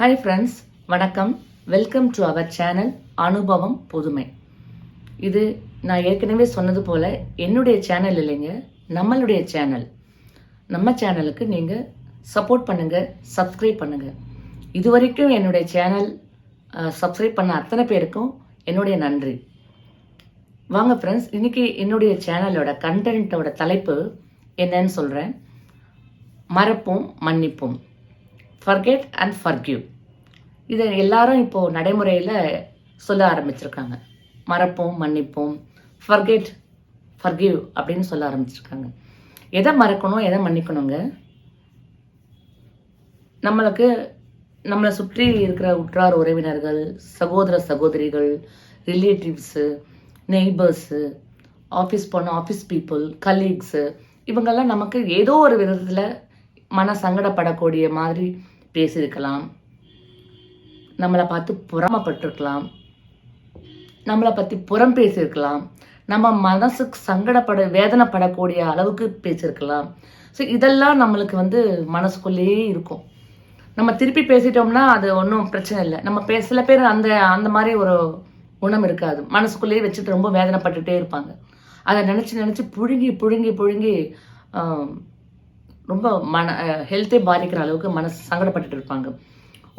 Hi friends வணக்கம். Welcome to our channel அனுபவம் புதுமை இது நான் ஏற்கனவே சொன்னது போல் என்னுடைய சேனல் இல்லைங்க நம்மளுடைய சேனல் நம்ம சேனலுக்கு நீங்கள் சப்போர்ட் பண்ணுங்கள் சப்ஸ்கிரைப் பண்ணுங்கள் இது வரைக்கும் என்னுடைய சேனல் சப்ஸ்கிரைப் பண்ண அத்தனை பேருக்கும் என்னுடைய நன்றி. வாங்க ஃப்ரெண்ட்ஸ் இன்றைக்கி என்னுடைய சேனலோட கண்டென்ட்டோட தலைப்பு என்னன்னு சொல்கிறேன் மறப்போம் மன்னிப்போம். ஃபர்கெட் அண்ட் ஃபர்கியூ இதை எல்லாரும் இப்போது நடைமுறையில் சொல்ல ஆரம்பிச்சிருக்காங்க. மறப்போம் மன்னிப்போம். ஃபர்கெட் ஃபர்கியூ அப்படின்னு சொல்ல ஆரம்பிச்சிருக்காங்க. எதை மறக்கணும் எதை மன்னிக்கணுங்க? நம்மளுக்கு நம்மளை சுற்றி இருக்கிற உற்றார் உறவினர்கள் சகோதர சகோதரிகள் ரிலேட்டிவ்ஸு நெய்பர்ஸு ஆஃபீஸ் போன ஆஃபீஸ் பீப்புள் கலீக்ஸு இவங்கெல்லாம் நமக்கு ஏதோ ஒரு விதத்தில் மன சங்கடப்படக்கூடிய மாதிரி பேசியிருக்கலாம். நம்மளை பார்த்து புறமப்பட்டிருக்கலாம். நம்மளை பற்றி புறம் பேசியிருக்கலாம். நம்ம மனசுக்கு சங்கடப்பட வேதனைப்படக்கூடிய அளவுக்கு பேசியிருக்கலாம். ஸோ இதெல்லாம் நம்மளுக்கு வந்து மனசுக்குள்ளேயே இருக்கும். நம்ம திருப்பி பேசிட்டோம்னா அது ஒன்றும் பிரச்சனை இல்லை. நம்ம பே சில பேர் அந்த அந்த மாதிரி ஒரு குணம் இருக்காது. மனசுக்குள்ளேயே வச்சுட்டு ரொம்ப வேதனைப்பட்டுட்டே இருப்பாங்க. அதை நினச்சி நினச்சி புழுங்கி புழுங்கி புழுங்கி ரொம்ப மன ஹெல்த்தே பாதிக்கிற அளவுக்கு மனசு சங்கடப்பட்டுட்டு இருப்பாங்க.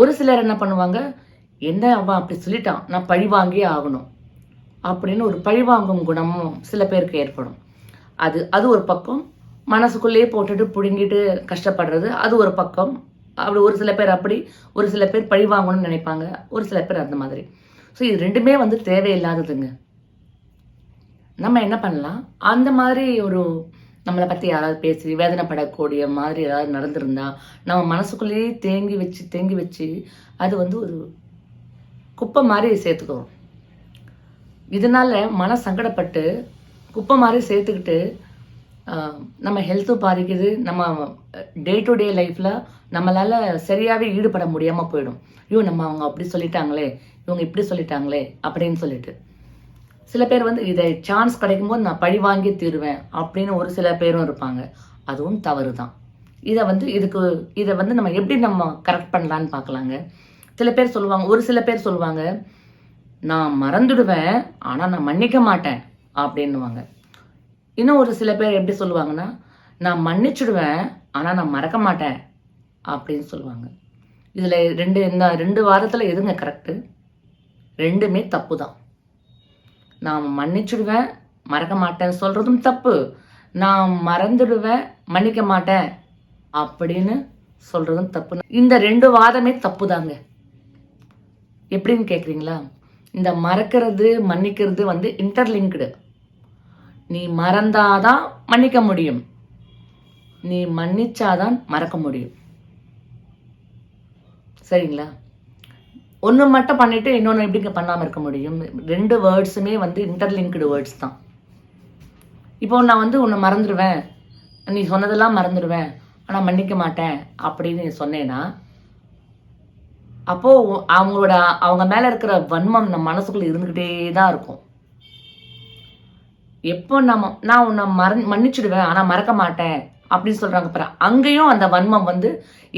ஒரு சிலர் என்ன பண்ணுவாங்க என்ன அவன் அப்படி சொல்லிட்டான்? நான் பழி வாங்கியே ஆகணும். அப்படின்னு ஒரு பழிவாங்கும் குணமும் சில பேருக்கு ஏற்படும். அது அது ஒரு பக்கம் மனசுக்குள்ளேயே போட்டுட்டு பிடுங்கிட்டு கஷ்டப்படுறது அது ஒரு பக்கம். அப்படி ஒரு சில பேர் அப்படி ஒரு சில பேர் பழி வாங்கணும்னு நினைப்பாங்க ஒரு சில பேர் அந்த மாதிரி. ஸோ இது ரெண்டுமே வந்து தேவையில்லாததுங்க. நம்ம என்ன பண்ணலாம்? அந்த மாதிரி ஒரு நம்மளை பற்றி யாராவது பேசி வேதனைப்படக்கூடிய மாதிரி ஏதாவது நடந்திருந்தா நம்ம மனசுக்குள்ளேயே தேங்கி வச்சு தேங்கி வச்சு அது வந்து ஒரு குப்பை மாதிரி சேர்த்துக்கிறோம் இதனால மன சங்கடப்பட்டு குப்பை மாதிரி சேர்த்துக்கிட்டு நம்ம ஹெல்த்தும் பாதிக்குது. நம்ம டே டு டே லைஃப்பில் நம்மளால் சரியாகவே ஈடுபட முடியாமல் போயிடும். ஐயோ நம்ம அவங்க அப்படி சொல்லிட்டாங்களே இவங்க இப்படி சொல்லிட்டாங்களே அப்படின்னு சொல்லிட்டு. சில பேர் வந்து இதை சான்ஸ் கிடைக்கும்போது நான் பழி வாங்கி தீருவேன் அப்படின்னு ஒரு சில பேரும் இருப்பாங்க. அதுவும் தவறு தான் இதை வந்து இதுக்கு இதை வந்து நம்ம எப்படி நம்ம கரெக்ட் பண்ணலான்னு பார்க்கலாங்க. சில பேர் சொல்லுவாங்க ஒரு சில பேர் சொல்லுவாங்க நான் மறந்துடுவேன் ஆனால் நான் மன்னிக்க மாட்டேன் அப்படின்னுவாங்க. இன்னும் ஒரு சில பேர் எப்படி சொல்லுவாங்கன்னா நான் மன்னிச்சுடுவேன் ஆனால் நான் மறக்க மாட்டேன் அப்படின்னு சொல்லுவாங்க. இதில் ரெண்டு இந்த ரெண்டு வாரத்தில் எதுங்க கரெக்டு ரெண்டுமே தப்பு தான் நான் மன்னிச்சுடுவேன் மறக்க மாட்டேன் சொல்கிறதும் தப்பு. நான் மறந்துடுவேன் மன்னிக்க மாட்டேன் அப்படின்னு சொல்கிறதும் தப்பு. இந்த ரெண்டு வாதமே தப்பு தாங்க எப்படின்னு கேட்குறீங்களா இந்த மறக்கிறது மன்னிக்கிறது வந்து இன்டர்லிங்க்டு நீ மறந்தாதான் மன்னிக்க முடியும். நீ மன்னிச்சாதான் மறக்க முடியும். சரிங்களா? ஒன்று மட்டும் பண்ணிவிட்டு இன்னொன்று எப்படிங்க பண்ணாமல் இருக்க முடியும்? ரெண்டு வேர்ட்ஸுமே வந்து இன்டர்லிங்க்டு வேர்ட்ஸ் தான். இப்போ நான் வந்து உன்னை மறந்துடுவேன் நீ சொன்னதெல்லாம் மறந்துடுவேன் ஆனால் மன்னிக்க மாட்டேன் அப்படின்னு சொன்னேன்னா அப்போது உ- அவங்களோட அவங்க மேலே இருக்கிற வன்மம் நம்ம மனசுக்குள்ளே இருந்துக்கிட்டே தான் இருக்கும். எப்போ நம்ம நான் உன்னை மற மன்னிச்சிடுவேன் ஆனால் மறக்க மாட்டேன். அப்படின்னு சொல்றாங்க பாரு. அங்கேயும் அந்த வன்மம் வந்து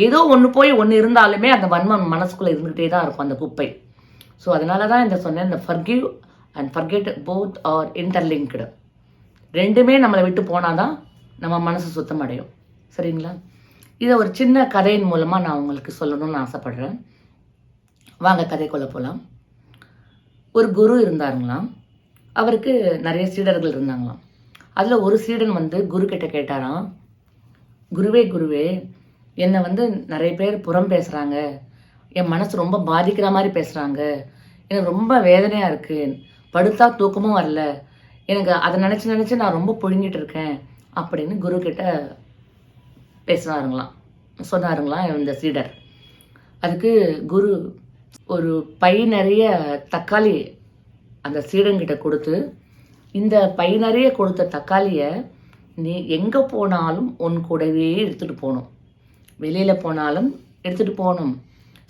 ஏதோ ஒன்று போய் ஒன்று இருந்தாலுமே அந்த வன்மம் மனசுக்குள்ளே இருந்துகிட்டே தான் இருக்கும் அந்த குப்பை. ஸோ அதனால தான் இந்த சொன்னேன் இந்த forgive and forget both are interlinked ரெண்டுமே நம்மளை விட்டு போனால் தான் நம்ம மனசு சுத்தம் அடையும் சரிங்களா? இதை ஒரு சின்ன கதையின் மூலமாக நான் உங்களுக்கு சொல்லணும்னு ஆசைப்படுறேன். வாங்க கதைக்குள்ளே போகலாம் ஒரு குரு இருந்தாருங்களாம். அவருக்கு நிறைய சீடர்கள் இருந்தாங்களாம். அதில் ஒரு சீடன் வந்து குரு கிட்ட கேட்டாராம் குருவே குருவே என்னை வந்து நிறைய பேர் புறம் பேசுகிறாங்க என் மனசு ரொம்ப பாதிக்கிற மாதிரி பேசுகிறாங்க எனக்கு ரொம்ப வேதனையாக இருக்குது படுத்தா தூக்கமும் வரல. எனக்கு அதை நினச்சி நினச்சி நான் ரொம்ப புழுங்கிட்டு இருக்கேன் அப்படின்னு குரு கிட்ட பேசினாருங்களாம். சொன்னாருங்களாம் இந்த சீடர். அதுக்கு குரு ஒரு பை நிறைய தக்காளி அந்த சீடன்கிட்ட கொடுத்து இந்த பை நிறைய கொடுத்த தக்காளியை நீ எங்கே போனாலும் உன் கூடவே எடுத்துகிட்டு போகணும். வெளியில் போனாலும் எடுத்துகிட்டு போகணும்.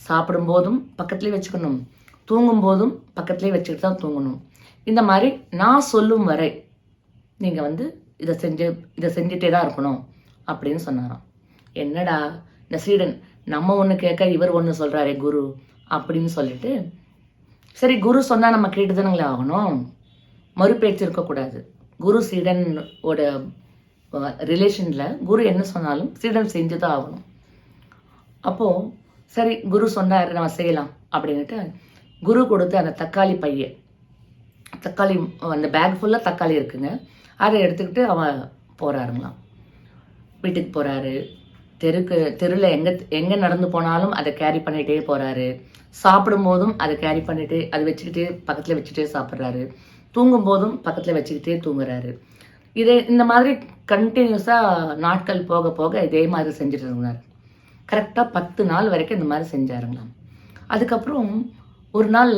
சாப்பிடும்போதும் பக்கத்துலேயே வச்சுக்கணும். தூங்கும்போதும் பக்கத்துலேயே வச்சுக்கிட்டு தான் தூங்கணும். இந்த மாதிரி நான் சொல்லும் வரை நீங்கள் வந்து இதை செஞ்சு இதை செஞ்சுட்டே தான் இருக்கணும் அப்படின்னு சொன்னாராம். என்னடா இந்த சீடன் நம்ம ஒன்று கேட்க இவர் ஒன்று சொல்கிறாரே குரு அப்படின்னு சொல்லிட்டு சரி குரு சொன்னால் நம்ம கேட்டு தானுங்களே ஆகணும். மறுபேச்சு இருக்கக்கூடாது. குரு சீடன் ஓட ரிலேஷனில் குரு என்ன சொன்னாலும் ஸ்ரீடம் செஞ்சு தான் ஆகணும். அப்போது சரி குரு சொன்னார் நம்ம செய்யலாம் அப்படின்ட்டு குரு கொடுத்த அந்த தக்காளி பைய தக்காளி அந்த பேக் ஃபுல்லாக தக்காளி இருக்குங்க. அதை எடுத்துக்கிட்டு அவன் போகிறாருங்களாம் வீட்டுக்கு போகிறாரு தெருக்கு தெருவில் எங்கே எங்கே நடந்து போனாலும் அதை கேரி பண்ணிகிட்டே போகிறாரு சாப்பிடும்போதும் அதை கேரி பண்ணிகிட்டே அதை வச்சுக்கிட்டே பக்கத்தில் வச்சுக்கிட்டே சாப்பிட்றாரு. தூங்கும் போதும் பக்கத்தில் வச்சுக்கிட்டே தூங்குறாரு. இதே இந்த மாதிரி கண்டினியூஸாக நாட்கள் போக போக இதே மாதிரி செஞ்சுட்டு இருந்தார் கரெக்டாக பத்து நாள் வரைக்கும் இந்த மாதிரி செஞ்சாருங்களாம். அதுக்கப்புறம் ஒரு நாள்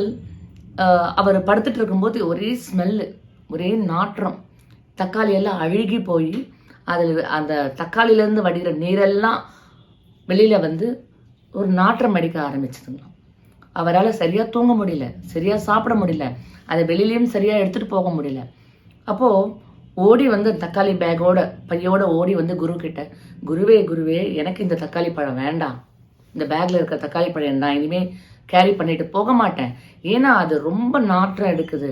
அவர் படுத்துட்டு இருக்கும்போது ஒரே ஸ்மெல்லு ஒரே நாற்றம். தக்காளி எல்லாம் அழுகி போய் அதில் அந்த தக்காளியிலேருந்து வடிகிற நீரெல்லாம் வெளியில் வந்து ஒரு நாற்றம் அடிக்க ஆரம்பிச்சதுங்களாம். அவரால் சரியாக தூங்க முடியல சரியாக சாப்பிட முடியல அதை வெளியிலையும் சரியாக எடுத்துகிட்டு போக முடியல. அப்போது ஓடி வந்து தக்காளி பேக்கோட பையோட ஓடி வந்து குரு கிட்ட குருவே குருவே எனக்கு இந்த தக்காளி பழம் வேண்டாம். இந்த பேக்கில் இருக்க தக்காளி பழம் நான் இனிமேல் கேரி பண்ணிட்டு போக மாட்டேன். ஏன்னா அது ரொம்ப நாற்றம் எடுக்குது.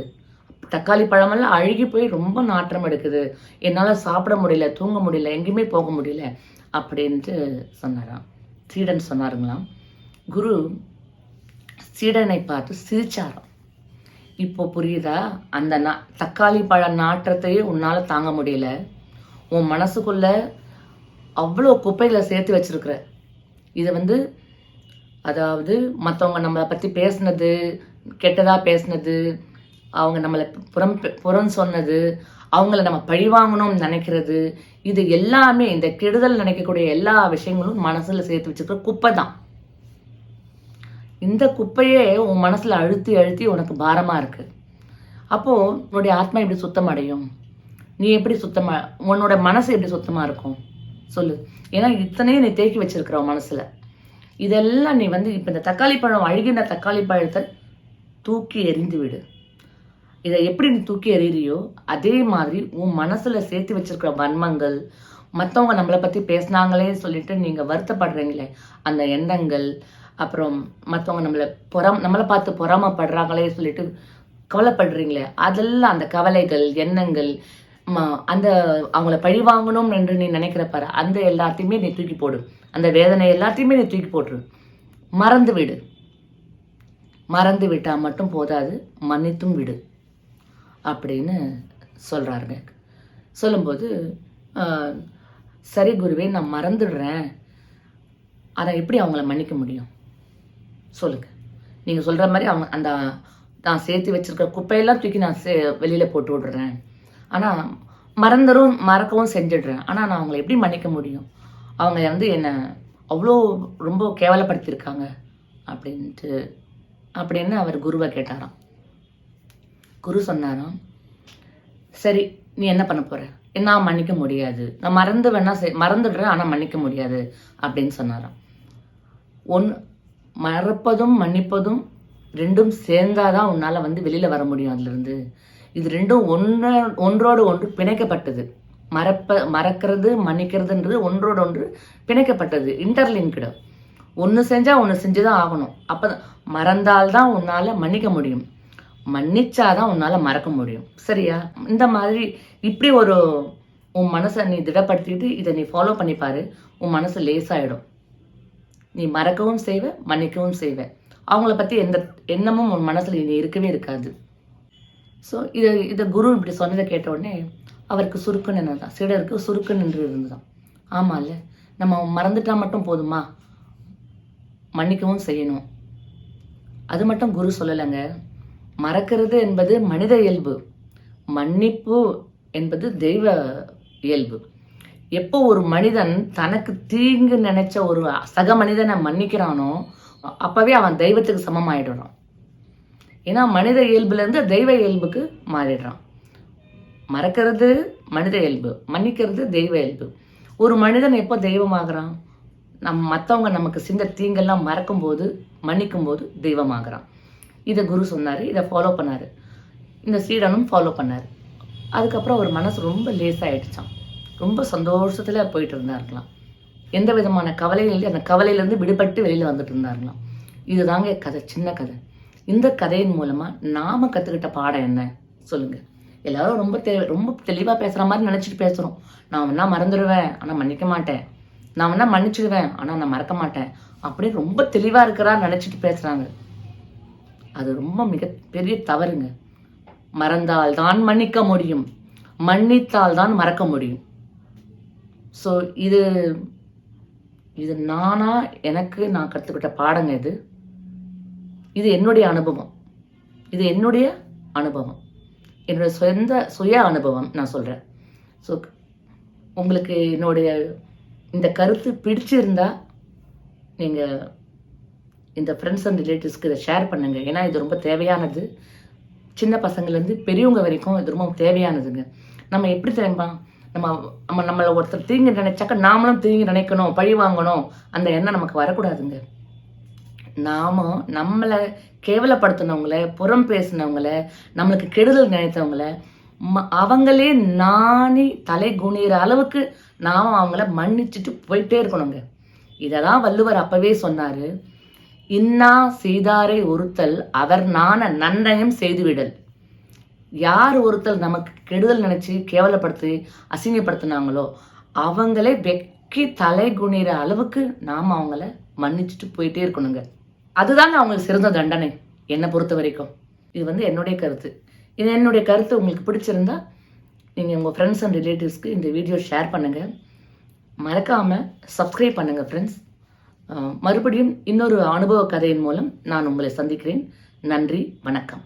தக்காளி பழமெல்லாம் அழுகி போய் ரொம்ப நாற்றம் எடுக்குது. என்னால் சாப்பிட முடியல தூங்க முடியல எங்கேயுமே போக முடியல அப்படின்ட்டு சொன்னாராம். சீடன் சொன்னாருங்களாம். குரு சீடனை பார்த்து சிரிச்சாராம். இப்போ புரியுதா? அந்த நா தக்காளி பழ நாற்றத்தையே உன்னால் தாங்க முடியல. உன் மனசுக்குள்ள அவ்வளோ குப்பைகளை சேர்த்து வச்சிருக்கிற. இதை வந்து அதாவது மற்றவங்க நம்மளை பற்றி பேசுனது கெட்டதாக பேசுனது அவங்க நம்மளை புறம் புறம் சொன்னது அவங்கள நம்ம பழிவாங்கணும்னு நினைக்கிறது இது எல்லாமே இந்த கெடுதல் நினைக்கக்கூடிய எல்லா விஷயங்களும் மனசில் சேர்த்து வச்சிருக்கிற குப்பை தான் இந்த குப்பையே உன் மனசில் அழுத்தி அழுத்தி உனக்கு பாரமாக இருக்குது அப்போது உன்னுடைய ஆத்மா எப்படி சுத்தம் அடையும் நீ எப்படி சுத்தமாக உன்னோட மனசு எப்படி சுத்தமாக இருக்கும்? சொல்லு. ஏன்னா இத்தனையும் நீ தேக்கி வச்சிருக்கிற உன் இதெல்லாம் நீ வந்து இப்போ இந்த தக்காளி பழம் அழுகின தக்காளி பழத்தை தூக்கி எறிந்து விடு. இதை எப்படி நீ தூக்கி எறியறியோ அதே மாதிரி உன் மனசில் சேர்த்து வச்சிருக்கிற வன்மங்கள் மற்றவங்க நம்மளை பற்றி பேசுனாங்களே சொல்லிட்டு நீங்கள் வருத்தப்படுறீங்களே அந்த எண்ணங்கள் அப்புறம் மற்றவங்க நம்மளை பொறாம நம்மளை பார்த்து பொறாமப்படுறாங்களே சொல்லிட்டு கவலைப்படுறீங்களே? அதெல்லாம் அந்த கவலைகள் எண்ணங்கள் ம- அந்த அவங்கள பழி வாங்கணும் என்று நீ நினைக்கிற பாரு அந்த எல்லாத்தையுமே நீ தூக்கி போடு. அந்த வேதனை எல்லாத்தையுமே நீ தூக்கி போட்டுரு. மறந்து விடு. மறந்து விட்டால் மட்டும் போதாது மன்னித்தும் விடு. அப்படின்னு சொல்கிறாருங்க சொல்லும்போது சரி குருவே நான் மறந்துடுறேன். அதை எப்படி அவங்கள மன்னிக்க முடியும்? சொல்லுங்கள் நீங்கள் சொல்கிற மாதிரி அவங்க அந்த நான் சேர்த்து வச்சுருக்க குப்பையெல்லாம் தூக்கி நான் சே வெளியில் போட்டு விடுறேன். ஆனால் மறந்தரும் மறக்கவும் செஞ்சிடுறேன். ஆனால் நான் அவங்கள எப்படி மன்னிக்க முடியும்? அவங்க வந்து என்னை அவ்வளோ ரொம்ப கேவலப்படுத்தியிருக்காங்க அப்படின்ட்டு அப்படின்னு அவர் குருவை கேட்டாராம். குரு சொன்னாராம் சரி நீ என்ன பண்ண போகிற நான் மன்னிக்க முடியாது. நான் மறந்து வேணா செய்- மறந்துடுறேன் ஆனால் மன்னிக்க முடியாது. அப்படின்னு சொன்னாராம். ஒன்று மறப்பதும் மன்னிப்பதும் ரெண்டும் சேர்ந்தாதான் உன்னால் வந்து வெளியில் வர முடியும் அதுலேருந்து. இது ரெண்டும் ஒன்று ஒன்றோடு ஒன்று பிணைக்கப்பட்டது. மறப்ப மறக்கிறது மன்னிக்கிறதுன்றது ஒன்றோடு ஒன்று பிணைக்கப்பட்டது. இன்டர்லிங்க்டு ஒன்று செஞ்சால் ஒன்று செஞ்சு தான் ஆகணும். அப்போ மறந்தால்தான் உன்னால் மன்னிக்க முடியும். மன்னிச்சாதான் உன்னால் மறக்க முடியும். சரியா? இந்த மாதிரி இப்படி ஒரு உன் மனசை நீ திடப்படுத்திட்டு இதை நீ ஃபாலோ பண்ணிப்பாரு. உன் மனசு லேசாகிடும் நீ மறக்கவும் செய்வ மன்னிக்கவும் செய்வ. அவங்கள பற்றி எந்த எண்ணமும் உன் மனசில் இனி இருக்கவே இருக்காது. ஸோ இதை இதை குரு இப்படி சொன்னதை கேட்ட உடனே அவருக்கு சுருக்குன்னு என்னதான் சீடருக்கு சுருக்குன்னு நின்று ஆமாம் ஆமால்ல நம்ம மறந்துட்டா மட்டும் போதுமா? மன்னிக்கவும் செய்யணும். அது மட்டும் குரு சொல்லலைங்க. மறக்கிறது என்பது மனித இயல்பு. மன்னிப்பு என்பது தெய்வ இயல்பு. எப்போ ஒரு மனிதன் தனக்கு தீங்கு நினைச்ச ஒரு சக மனிதனை மன்னிக்கிறானோ அப்பவே அவன் தெய்வத்துக்கு சமமாயிடுறான் ஏன்னா மனித இயல்புலேருந்து தெய்வ இயல்புக்கு மாறிடுறான். மறக்கிறது மனித இயல்பு மன்னிக்கிறது தெய்வ இயல்பு. ஒரு மனிதன் எப்போ தெய்வமாகறான்? நம் மற்றவங்க நமக்கு சிந்த தீங்கெல்லாம் மறக்கும் போது மன்னிக்கும் போது தெய்வமாகறான். இதை குரு சொன்னார் இதை ஃபாலோ பண்ணார். இந்த சீடனும் ஃபாலோ பண்ணார். அதுக்கப்புறம் அவர் மனசு ரொம்ப லேஸாகிடுச்சான் ரொம்ப சந்தோஷத்தில் போயிட்டு இருந்தார்களாம் எந்த விதமான கவலையும் இல்லை. அந்த கவலையிலேருந்து விடுபட்டு வெளியில் வந்துட்டு இருந்தார்களாம். இதுதாங்க கதை சின்ன கதை. இந்த கதையின் மூலமாக நாம் கற்றுக்கிட்ட பாடம் என்ன? சொல்லுங்கள் எல்லாரும் ரொம்ப தெ ரொம்ப தெளிவாக பேசுகிற மாதிரி நினச்சிட்டு பேசுகிறோம் நான் வேணா மறந்துடுவேன். ஆனால் மன்னிக்க மாட்டேன். நான் வேணா மன்னிச்சிடுவேன் ஆனால் நான் மறக்க மாட்டேன். அப்படின்னு ரொம்ப தெளிவாக இருக்கிறா நினச்சிட்டு பேசுகிறாங்க அது ரொம்ப மிக பெரிய தவறுங்க. மறந்தால் தான் மன்னிக்க முடியும். மன்னித்தால் தான் மறக்க முடியும். ஸோ இது இது நானாக எனக்கு நான் கற்றுக்கிட்ட பாடங்க இது. இது என்னுடைய அனுபவம். இது என்னுடைய அனுபவம். என்னுடைய சொந்த சுய அனுபவம் நான் சொல்கிறேன் ஸோ உங்களுக்கு என்னுடைய இந்த கருத்து பிடிச்சிருந்தா நீங்கள் இந்த ஃப்ரெண்ட்ஸ் அண்ட் ரிலேட்டிவ்ஸ்க்கு இதை ஷேர் பண்ணுங்கள் ஏன்னா இது ரொம்ப தேவையானது. சின்ன பசங்கள்லேருந்து பெரியவங்க வரைக்கும் இது ரொம்ப தேவையானதுங்க. நம்ம எப்படி தெரியுமா? நம்ம நம்ம நம்மளை ஒருத்தர் தீங்கி நினைச்சாக்க நாமளும் தீங்கி நினைக்கணும் பழி வாங்கணும். அந்த எண்ணம் நமக்கு வரக்கூடாதுங்க. நாம நம்மளை கேவலப்படுத்தினவங்கள புறம் பேசினவங்கள நம்மளுக்கு கெடுதல் நினைத்தவங்கள ம- அவங்களே நாணி தலை குனிகிற அளவுக்கு நாம் அவங்கள மன்னிச்சுட்டு போயிட்டே இருக்கணுங்க. இதெல்லாம் வள்ளுவர் அப்பவே சொன்னார். இன்னா செய்தாரை ஒருத்தல் அவர் நாண நன்னயம் செய்துவிடல். யார் ஒருத்தர் நமக்கு கெடுதல் நினச்சி கேவலப்படுத்தி அசிங்கப்படுத்தினாங்களோ அவங்களே வெக்கி தலை குனிற அளவுக்கு நாம் அவங்கள மன்னிச்சுட்டு போயிட்டே இருக்கணுங்க. அதுதாங்க அவங்களுக்கு சிறந்த தண்டனை என்னை பொறுத்த வரைக்கும். இது வந்து என்னுடைய கருத்து. இது என்னுடைய கருத்து. உங்களுக்கு பிடிச்சிருந்தா நீங்கள் உங்கள் ஃப்ரெண்ட்ஸ் அண்ட் ரிலேட்டிவ்ஸ்க்கு இந்த வீடியோ ஷேர் பண்ணுங்கள் மறக்காமல் சப்ஸ்கிரைப் பண்ணுங்கள் ஃப்ரெண்ட்ஸ் மறுபடியும் இன்னொரு அனுபவ கதையின் மூலம் நான் உங்களை சந்திக்கிறேன். நன்றி வணக்கம்.